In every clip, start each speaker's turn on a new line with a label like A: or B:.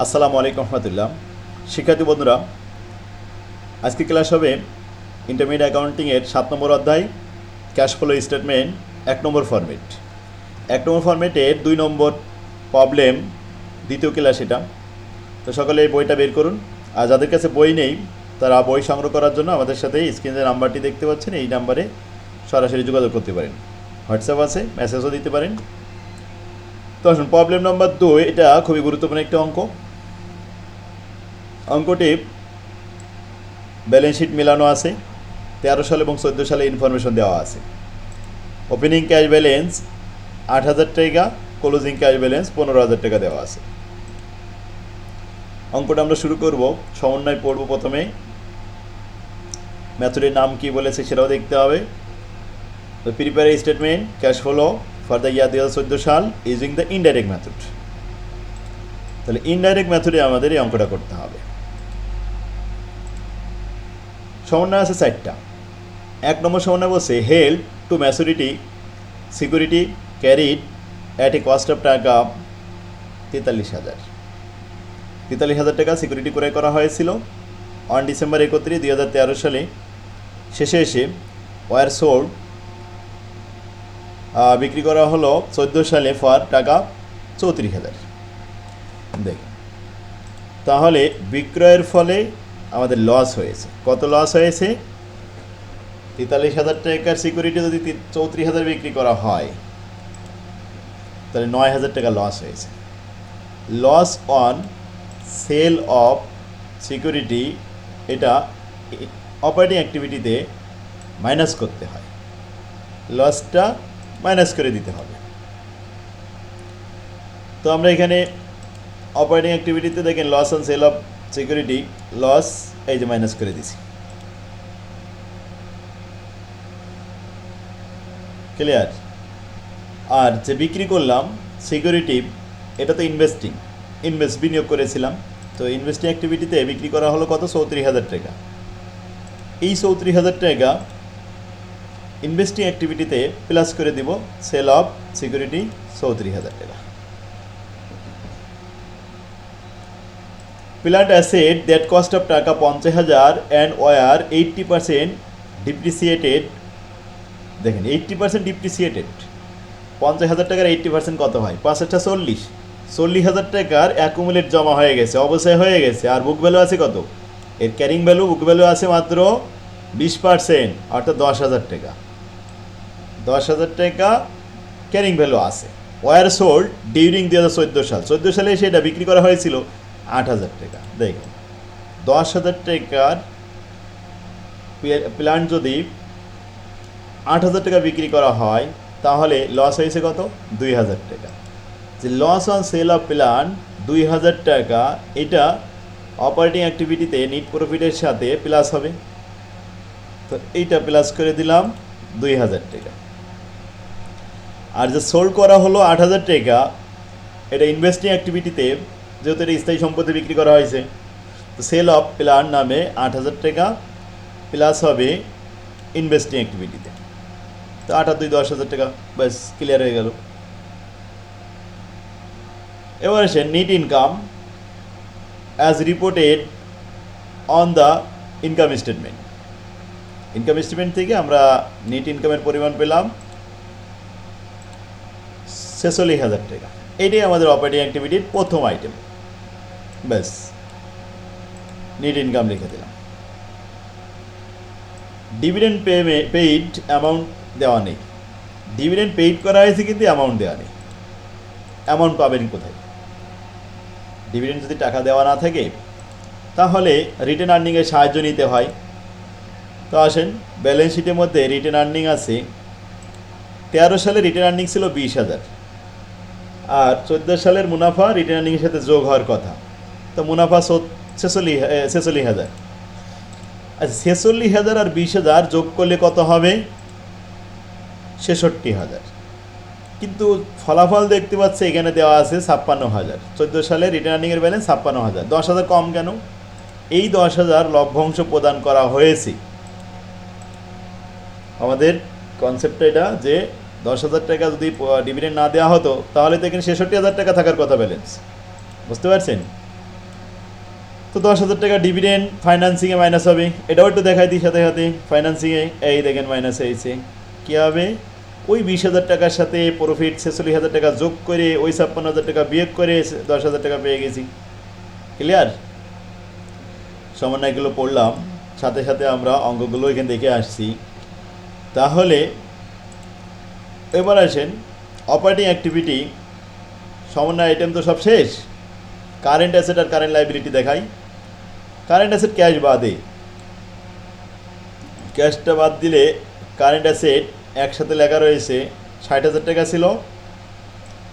A: আসসালামু আলাইকুম রহমতুল্লাহ। শিক্ষার্থী বন্ধুরা আজকে ক্লাস হবে ইন্টারমিডিয়েট অ্যাকাউন্টিংয়ের সাত নম্বর অধ্যায় ক্যাশ ফ্লো স্টেটমেন্ট এক নম্বর ফরম্যাট এক নম্বর ফরম্যাটের দুই নম্বর প্রবলেম দ্বিতীয় ক্লাস এটা। তো সকলে এই বইটা বের করুন। আর যাদের কাছে বই নেই, তারা বই সংগ্রহ করার জন্য আমাদের সাথে স্ক্রিনের নাম্বারটি দেখতে পাচ্ছেন, এই নাম্বারে সরাসরি যোগাযোগ করতে পারেন। হোয়াটসঅ্যাপ আছে মেসেজও দিতে পারেন। তো আসুন প্রবলেম নাম্বার দুই এটা খুবই গুরুত্বপূর্ণ একটা অঙ্ক। অঙ্কটি ব্যালেন্স শিট মেলানো আছে, তেরো সাল এবং চোদ্দ সালে ইনফরমেশন দেওয়া আছে। ওপেনিং ক্যাশ ব্যালেন্স আট হাজার টাকা ক্লোজিং ক্যাশ ব্যালেন্স পনেরো হাজার টাকা দেওয়া আছে। অঙ্কটা আমরা শুরু করব, সমন্বয় পড়ব প্রথমে। ম্যাথডের নাম কি বলেছে সেটাও দেখতে হবে। তো prepare statement cash flow for the year দু হাজার চোদ্দ সাল ইউজিং দ্য ইনডাইরেক্ট মেথড তাহলে ইনডাইরেক্ট মেথডে আমাদের এই অঙ্কটা করতে হবে। সমন্বয় আছে চারটা। এক নম্বর সমন্বয় বলছে held to maturity security carried at a cost of টাকা তেতাল্লিশ হাজার। তেতাল্লিশ হাজার টাকা সিকিউরিটি ক্রয় করা হয়েছিল। অন ডিসেম্বর একত্রিশ দুই হাজার তেরো সালে। শেষে এসে ওয়ার সোল্ড বিক্রি করা হলো চোদ্দ সালে ফর টাকা চৌত্রিশ হাজার। দেখ, তাহলে বিক্রয়ের ফলে আমাদের লস হয়েছে। কত লস হয়েছে? তেতাল্লিশ হাজার টাকার সিকিউরিটি যদি চৌত্রিশ হাজার বিক্রি করা হয়, তাহলে নয় হাজার টাকা লস হয়েছে। Loss on sale of security এটা অপারেটিং অ্যাক্টিভিটিতে মাইনাস করতে হয়। লসটা মাইনাস করে দিতে হবে। তো আমরা এখানে অপারেটিং অ্যাক্টিভিটিতে দেখেন loss on sale of security loss এই যে মাইনাস করে দিছি। ক্লিয়ার আর যে বিক্রি করলাম সিকিউরিটি এটা তো ইনভেস্টিং ইনভেস্ট বিনিয়োগ করেছিলাম। তো ইনভেস্টিং অ্যাক্টিভিটিতে বিক্রি করা হলো কত? চৌত্রিশ হাজার টাকা। এই চৌত্রিশ হাজার টাকা ইনভেস্টিং অ্যাক্টিভিটিতে প্লাস করে দিব সেল অফ সিকিউরিটি চৌত্রিশ হাজার টাকা। Plant asset that cost of টাকা পঞ্চাশ হাজার and were eighty percent depreciated দেখেন এইট্টি পার্সেন্ট ডিপ্রিসিয়েটেড পঞ্চাশ হাজার টাকার এইট্টি পার্সেন্ট কত হয়? পাঁচটা চল্লিশ। চল্লিশ হাজার টাকার অ্যাকুমুলেট জমা হয়ে গেছে, অবশ্যই হয়ে গেছে। আর বুক ভ্যালু আছে কত? এর ক্যারিং ভ্যালু বুক ভ্যালু আছে মাত্র বিশ পার্সেন্ট অর্থাৎ দশ হাজার টাকা। দশ হাজার টাকা ক্যারিং ভ্যালু আছে। ওয়ার সোল্ড ডিউরিং দু হাজার চোদ্দ সাল। চোদ্দ সালে সেটা বিক্রি করা হয়েছিল আট হাজার টাকা। দেখুন, দশ হাজার টাকার প্ল্যান্ট যদি আট হাজার টাকা বিক্রি করা হয়, তাহলে লস হয়েছে কত? দুই হাজার টাকা। যে loss on sale of plan দুই হাজার টাকা, এটা অপারেটিং অ্যাক্টিভিটিতে নিট প্রফিটের সাথে প্লাস হবে। তো এইটা প্লাস করে দিলাম দুই হাজার টাকা। আর যে সোল্ড করা হলো আট হাজার টাকা, এটা ইনভেস্টিং অ্যাক্টিভিটিতে যেহেতু এটা স্থায়ী সম্পত্তি বিক্রি করা হয়েছে। তো সেল অফ প্ল্যান নামে আট হাজার টাকা প্লাস হবে ইনভেস্টিং অ্যাক্টিভিটিতে তো আট দুই দশ হাজার টাকা, ব্যাস ক্লিয়ার হয়ে গেল। এবার আসে net income as reported on the income statement income statement থেকে আমরা নেট ইনকামের পরিমাণ পেলাম। ছেচল্লিশ হাজার টাকা। এটাই আমাদের অপারেটিং অ্যাক্টিভিটির প্রথম আইটেম ব্যাস। নেট ইনকাম লিখে দিলাম। ডিভিডেন্ড পে পেইড অ্যামাউন্ট দেওয়া নেই। ডিভিডেন্ড পেইড করা হয়েছে কিন্তু অ্যামাউন্ট দেওয়া নেই। অ্যামাউন্ট পাবেন কোথায়? ডিভিডেন্ড যদি টাকা দেওয়া না থাকে, তাহলে রিটার্ন আর্নিংয়ের সাহায্য নিতে হয়। তো আসেন ব্যালেন্স শিটের মধ্যে রিটার্ন আর্নিং আছে। তেরো সালে রিটার্ন আর্নিং ছিল বিশ হাজার। আর চোদ্দ সালের মুনাফা রিটার্ন আর্নিংয়ের সাথে যোগ হওয়ার কথা। তো মুনাফা ছেচল্লিশ ছেচল্লিশ হাজার। আচ্ছা ছেচল্লিশ হাজার আর বিশ হাজার যোগ করলে কত হবে? ছেষট্টি হাজার। কিন্তু ফলাফল দেখতে পাচ্ছে এখানে দেওয়া আছে ছাপ্পান্ন হাজার। চোদ্দ সালে রিটার্ন আর্নিংয়ের ব্যালেন্স ছাপ্পান্ন হাজার। দশ হাজার কম কেন? এই দশ হাজার লভ্যাংশ প্রদান করা হয়েছে। আমাদের কনসেপ্টটা এটা যে দশ হাজার টাকা যদি ডিভিডেন্ড না দেওয়া হতো, তাহলে তো এখানে ছেষট্টি হাজার টাকা থাকার কথা ব্যালেন্স বুঝতে পারছেন? তো দশ হাজার টাকা ডিভিডেন্ড ফাইন্যান্সিংয়ে মাইনাস হবে। এটাও একটু দেখাই দিই সাথে সাথে। ফাইন্যান্সিংয়ে এই দেখেন মাইনাস হয়েছে কী হবে? ওই বিশ হাজার টাকার সাথে প্রফিট ছেচল্লিশ হাজার টাকা যোগ করে ওই ছাপ্পান্ন হাজার টাকা বিয়োগ করে দশ হাজার টাকা পেয়ে গেছি। ক্লিয়ার সমন্বয়গুলো পড়লাম। সাথে সাথে আমরা অঙ্কগুলো এখানে দেখে আসছি। তাহলে এবার আসেন অপারেটিং অ্যাক্টিভিটি সমন্বয় আইটেম তো সব শেষ। কারেন্ট অ্যাসেট আর কারেন্ট লাইবিলিটি দেখাই। কারেন্ট অ্যাসেট ক্যাশ বাদে। ক্যাশটা বাদ দিলে কারেন্ট অ্যাসেট একসাথে লেখা রয়েছে ষাট হাজার টাকা ছিল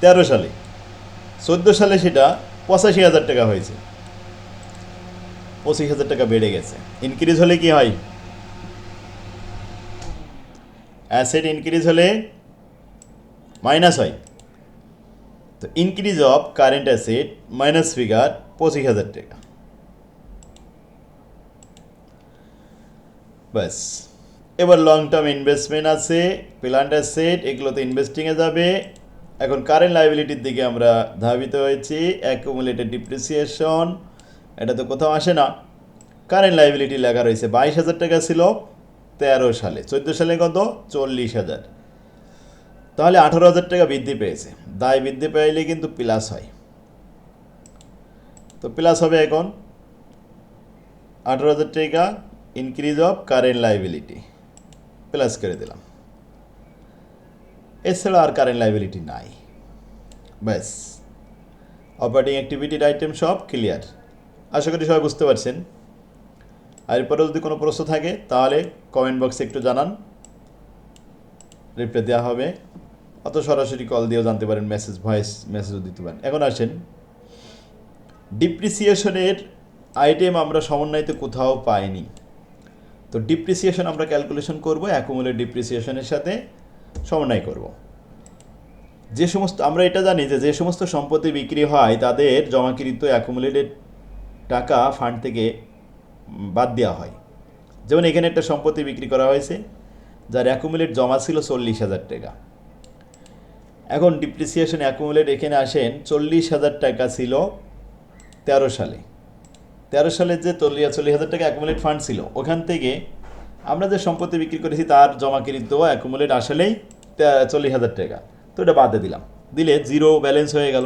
A: তেরো সালে। চোদ্দ সালে সেটা পঁচাশি হাজার টাকা হয়েছে। পঁচিশ হাজার টাকা বেড়ে গেছে। ইনক্রিজ হলে কি হয়? অ্যাসেট ইনক্রিজ হলে মাইনাস হয়। তো increase of current asset minus figure পঁচিশ হাজার টাকা। ব্যাস। এবার লং টার্ম ইনভেস্টমেন্ট আছে প্ল্যান্ট অ্যাসেট এগুলোতে ইনভেস্টিংয়ে যাবে। এখন কারেন্ট লাইবিলিটির দিকে আমরা ধাবিত হয়েছি অ্যাকুমুলেটেড ডিপ্রিসিয়েশন এটা তো কোথাও আসে না। কারেন্ট লাইবিলিটি লেখা রয়েছে বাইশ হাজার টাকা ছিল, তেরো সালে, চোদ্দ সালে কত? চল্লিশ হাজার। তাহলে আঠারো হাজার টাকা বৃদ্ধি পেয়েছে। দায় বৃদ্ধি পাইলে কিন্তু প্লাস হয়। তো প্লাস হবে এখন আঠারো হাজার টাকা increase of current liability plus করে দিলাম। এছাড়া আর কারেন্ট লাইবিলিটি নাই। ব্যাস। অপারেটিং অ্যাক্টিভিটির আইটেম সব ক্লিয়ার আশা করি সবাই বুঝতে পারছেন। আর এরপরেও যদি কোনো প্রশ্ন থাকে, তাহলে কমেন্ট বক্সে একটু জানান। রিপ্লাই দেওয়া হবে। অত সরাসরি কল দিয়েও জানতে পারেন মেসেজ ভয়েস মেসেজও দিতে পারেন। এখন আসেন ডিপ্রিসিয়েশনের আইটেম আমরা সমন্বয়তে কোথাও পাইনি। তো ডিপ্রিসিয়েশন আমরা ক্যালকুলেশন করব অ্যাকুমুলেট ডিপ্রিসিয়েশনের সাথে সমন্বয় করব। যে সমস্ত, আমরা এটা জানি যে যে সমস্ত সম্পত্তি বিক্রি হয়, তাদের জমাকৃত অ্যাকুমুলেটেড টাকা ফান্ড থেকে বাদ দেওয়া হয়। যেমন এখানে একটা সম্পত্তি বিক্রি করা হয়েছে, যার অ্যাকুমুলেট জমা ছিল চল্লিশ হাজার টাকা। এখন ডিপ্রিসিয়েশন অ্যাকুমুলেট এখানে আসেন চল্লিশ হাজার টাকা ছিল তেরো সালে। তেরো সালে যে চল্লিশ চল্লিশ হাজার টাকা অ্যাকুমুলেট ফান্ড ছিল, ওখান থেকে আমরা যে সম্পত্তি বিক্রি করেছি তার জমাকৃত অ্যাকুমুলেট আসলেই চল্লিশ হাজার টাকা। তো এটা বাদে দিলাম। দিলে জিরো ব্যালেন্স হয়ে গেল।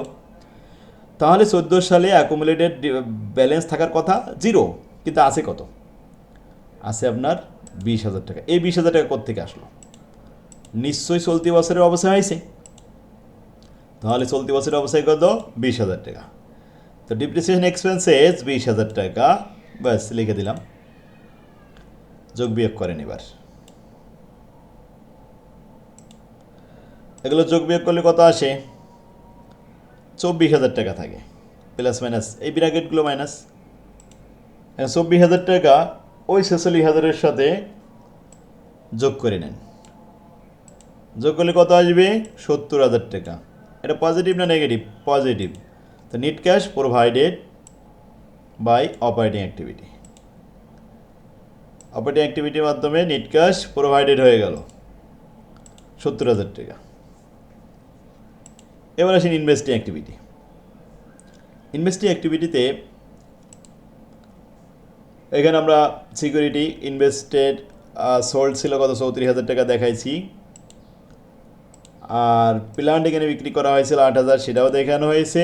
A: তাহলে চোদ্দ সালে অ্যাকুমুলেটেড ব্যালেন্স থাকার কথা জিরো কিন্তু আছে কত? আছে আপনার বিশ হাজার টাকা। এই বিশ হাজার টাকা কোথেকে আসলো? নিশ্চয়ই চলতি বছরের অবস্থা হয়েছে তাহলে চলতি বছরের অবস্থায় কত বিশ হাজার টাকা। তো ডিপ্রিসিয়েশন এক্সপেন্সেস বিশ হাজার টাকা। ব্যাস, লিখে দিলাম। যোগ বিয়োগ করেন এবার। এগুলো যোগ বিয়োগ করলে কত আসে? চব্বিশ হাজার টাকা থাকে। প্লাস মাইনাস, এই ব্র্যাকেটগুলো মাইনাস। চব্বিশ হাজার টাকা ওই ছেচল্লিশ হাজারের সাথে যোগ করে নেন। যোগ করলে কত আসবে? সত্তর হাজার টাকা। এটা পজিটিভ না নেগেটিভ পজিটিভ তো net cash provided by operating activity operating অ্যাক্টিভিটির মাধ্যমে নিট ক্যাশ প্রোভাইডেড হয়ে গেল। সত্তর হাজার টাকা। এবার আসেন ইনভেস্টিং অ্যাক্টিভিটি ইনভেস্টিং অ্যাক্টিভিটিতে এখানে আমরা সিকিউরিটি ইনভেস্টেড সোল্ড ছিল কত? চৌত্রিশ হাজার টাকা দেখাইছি। আর প্ল্যান্ট এখানে বিক্রি করা হয়েছিল আট হাজার, সেটাও দেখানো হয়েছে।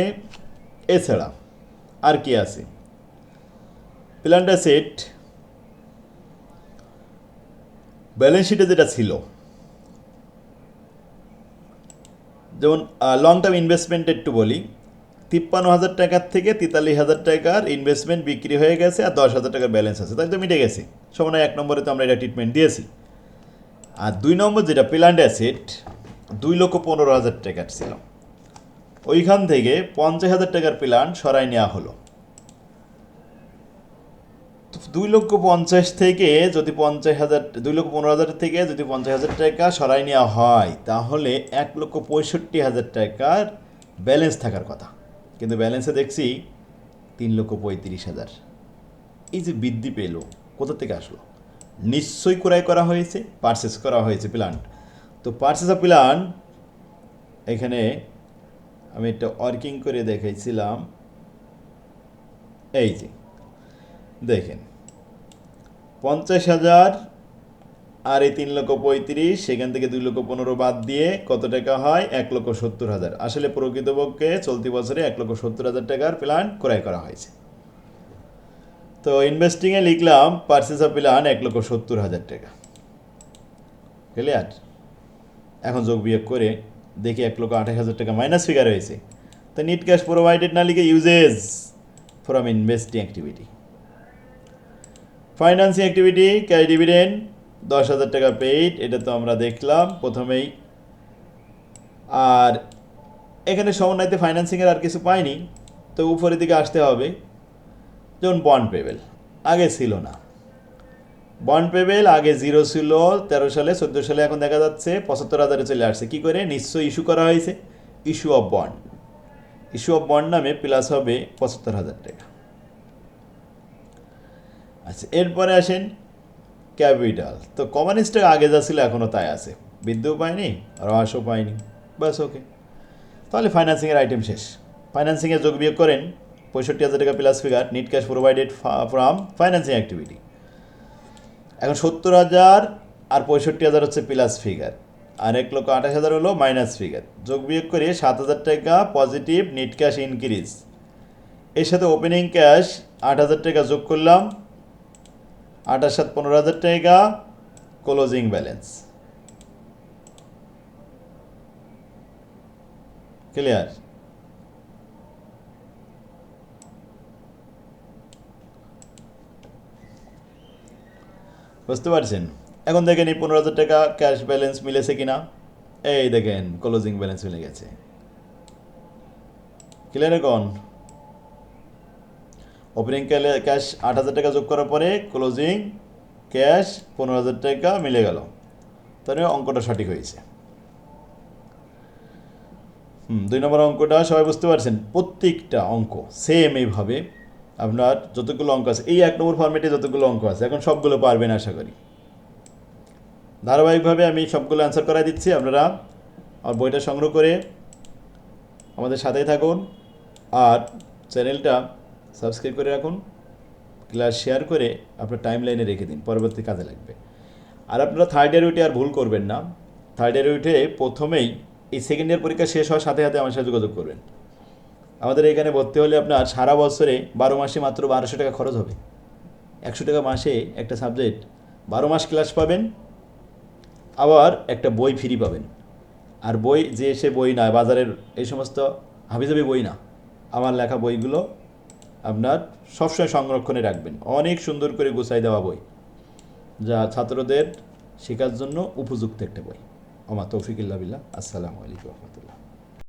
A: এছাড়া আর কি আছে? প্ল্যান্ট অ্যাসেট ব্যালেন্স শিটে যেটা ছিল, যেমন লং টার্ম ইনভেস্টমেন্ট একটু বলি, তিপ্পান্ন হাজার টাকার থেকে তেতাল্লিশ হাজার টাকার ইনভেস্টমেন্ট বিক্রি হয়ে গেছে আর দশ হাজার টাকার ব্যালেন্স আছে। তাই তো মিটে গেছে। সমান এক নম্বরে তো আমরা এটা ট্রিটমেন্ট দিয়েছি। আর দুই নম্বর যেটা প্ল্যান্ট অ্যাসেট দুই লক্ষ পনেরো হাজার টাকার ছিল। ওইখান থেকে পঞ্চাশ হাজার টাকার প্ল্যান সরাই নেওয়া হলো। দুই লক্ষ পঞ্চাশ থেকে যদি পঞ্চাশ হাজার, দুই লক্ষ পনেরো হাজার থেকে যদি পঞ্চাশ হাজার টাকা সরাই নেওয়া হয়, তাহলে এক লক্ষ পঁয়ষট্টি হাজার টাকার ব্যালেন্স থাকার কথা। কিন্তু ব্যালেন্সে দেখছি তিন লক্ষ পঁয়ত্রিশ হাজার। এই যে বৃদ্ধি পেল, কোথা থেকে আসলো? নিশ্চয়ই ক্রয় করা হয়েছে পারচেস করা হয়েছে প্ল্যান্ট। তো পার্সেস অফ প্ল্যান এখানে আমি একটা ওয়ার্কিং করে দেখাইছিলাম। এই যে, দেখেন। পঞ্চাশ হাজার, আর এই তিন লক্ষ পঁয়ত্রিশ, সেখান থেকে দুই লক্ষ পনেরো বাদ দিয়ে কত টাকা হয়? এক লক্ষ সত্তর হাজার। আসলে প্রকৃতপক্ষে চলতি বছরে এক লক্ষ সত্তর হাজার টাকার প্ল্যান ক্রয় করা হয়েছে। তো ইনভেস্টিংয়ে লিখলাম পার্সেস অফ প্ল্যান এক লক্ষ সত্তর হাজার টাকা। ক্লিয়ার এখন যোগ বিয়োগ করে দেখি এক লক্ষ আঠাশ হাজার টাকা মাইনাস ফিগার হয়েছে। তো নিট ক্যাশ প্রোভাইডেড না লিখে uses from investing activity financing activity cash dividend দশ হাজার টাকা পেইড এটা তো আমরা দেখলাম প্রথমেই। আর এখানে সমন্বয়তে ফাইন্যান্সিংয়ের আর কিছু পাইনি, তো উপরের দিকে আসতে হবে। যেমন বন্ড পেবেল আগে ছিল না। বন্ড পেবেল, আগে জিরো ছিল, তেরো সালে, চোদ্দ সালে, এখন দেখা যাচ্ছে পঁচাত্তর হাজারে চলে আসছে। কী করে? নিশ্চয়ই ইস্যু করা হয়েছে। Issue of bond issue of bond নামে প্লাস হবে পঁচাত্তর হাজার টাকা। আচ্ছা এরপরে আসেন ক্যাপিটাল। তো কমন স্টক আগে যা ছিল এখনও তাই আছে। বৃদ্ধিও পায়নি হ্রাসও পায়নি, ব্যাস, ওকে। তাহলে ফাইন্যান্সিংয়ের আইটেম শেষ। ফাইন্যান্সিংয়ে যোগ বিয়োগ করেন, পঁয়ষট্টি হাজার টাকা plus figure net cash provided from financing activity এখন সত্তর হাজার আর পঁয়ষট্টি হাজার হচ্ছে প্লাস ফিগার আর এক লক্ষ আঠাশ হাজার হলো মাইনাস ফিগার যোগ বিয়োগ করে সাত হাজার টাকা পজিটিভ নেট ক্যাশ ইনক্রিজ এর সাথে ওপেনিং ক্যাশ আট হাজার টাকা যোগ করলাম। আঠাশ সাত পনেরো হাজার টাকা ক্লোজিং ব্যালেন্স ক্লিয়ার বুঝতে পারছেন? এখন দেখেন এই পনেরো হাজার টাকা ক্যাশ ব্যালেন্স মিলেছে কিনা? এই দেখেন ক্লোজিং ব্যালেন্স মিলে গেছে। ক্লিয়ার এখন? ওপেনিং ক্যাশ আট হাজার টাকা যোগ করার পরে ক্লোজিং ক্যাশ পনেরো হাজার টাকা মিলে গেল। তাহলে অঙ্কটা সঠিক হয়েছে। হুম, দুই নম্বর অঙ্কটা সবাই বুঝতে পারছেন, প্রত্যেকটা অঙ্ক সেম এইভাবে আপনার যতগুলো অঙ্ক আছে, এই এক নম্বর ফর্মেটে যতগুলো অঙ্ক আছে, এখন সবগুলো পারবেন আশা করি। ধারাবাহিকভাবে আমি সবগুলো অ্যান্সার করাই দিচ্ছি, আপনারা আর বইটা সংগ্রহ করে আমাদের সাথেই থাকুন আর চ্যানেলটা সাবস্ক্রাইব করে রাখুন ক্লাস শেয়ার করে আপনার টাইম লাইনে রেখে দিন, পরবর্তী কাজে লাগবে। আর আপনারা থার্ড ইয়ার উইটে আর ভুল করবেন না। থার্ড ইয়ার উইটে প্রথমেই এই সেকেন্ড ইয়ার পরীক্ষা শেষ হওয়ার সাথে সাথে আমার সাথে যোগাযোগ করবেন। আমাদের এখানে ভর্তি হলে আপনার সারা বছরে বারো মাসে মাত্র বারোশো টাকা খরচ হবে। একশো টাকা মাসে একটা সাবজেক্ট, বারো মাস ক্লাস পাবেন, আবার একটা বই ফ্রি পাবেন। আর বই যে সে বই না, বাজারের এই সমস্ত হাবিজাবি বই না, আমার লেখা বইগুলো আপনার সবসময় সংরক্ষণে রাখবেন। অনেক সুন্দর করে গুছাই দেওয়া বই, যা ছাত্রদের শেখার জন্য উপযুক্ত একটা বই। আমার তৌফিকুল্লাহ বিল্লাহ। আসসালামু আলাইকুম রহমতুল্লাহ।